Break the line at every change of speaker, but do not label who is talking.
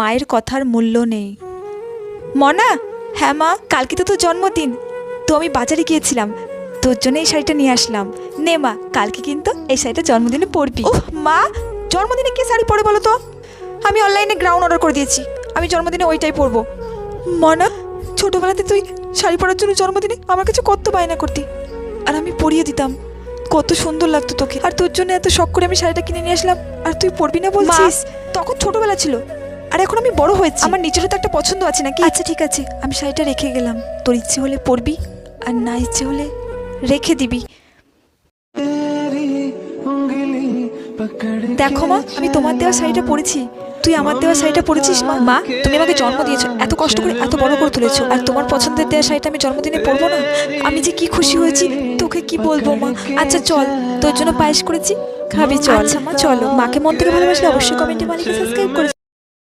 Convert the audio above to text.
মায়ের কথার মূল্য নেই। মনা হ্যাঁ মা কালকে তো তোর জন্মদিন। তো আমি বাজারে গিয়েছিলাম। তোর জন্য এই শাড়িটা নিয়ে আসলাম। নে মা কালকে কিন্তু এই শাড়িটা জন্মদিনে পরবি। ও মা জন্মদিনে কি শাড়ি পরে বলো তো? আমি অনলাইনে গ্রাউন্ড অর্ডার করে দিয়েছি। আমি জন্মদিনে ওইটাই পরবো। মনা ছোটবেলাতে তুই শাড়ি পরার জন্য জন্মদিনে আমার কাছে কত বায়না করতি। আর আমি পরিয়ে দিতাম। কত সুন্দর লাগতো তোকে। আর তোর জন্য এত শখ করে আমি শাড়িটা কিনে নিয়ে আসলাম। আর তুই পরবি না বলছিস? তখন ছোটবেলা ছিল। আর এখন আমি বড় হয়েছি। আমার নিজেরও তো একটা পছন্দ আছে নাকি? আচ্ছা ঠিক আছে। আমি শাড়িটা রেখে গেলাম। তোর ইচ্ছে হলে পরবি আর না ইচ্ছে হলে রেখে দিবি। দেখো মা আমি তোমার দেওয়া শাড়িটা পরেছি। তুই আমার দেওয়া শাড়িটা পরেছিস? মা মা তুমি আমাকে জন্ম দিয়েছ। এত কষ্ট করে এত বড় করে তুলেছো। আর তোমার পছন্দের দেওয়া শাড়িটা আমি জন্মদিনে পরবো না? আমি যে কি খুশি হয়েছি তোকে কি বলব মা? আচ্ছা চল। তোর জন্য পায়েস করেছি। খাবি চল। আচ্ছা মা চলো। মাকে মন থেকে ভালোবাসলে অবশ্যই কমেন্টে মালিকে সাবস্ক্রাইব করে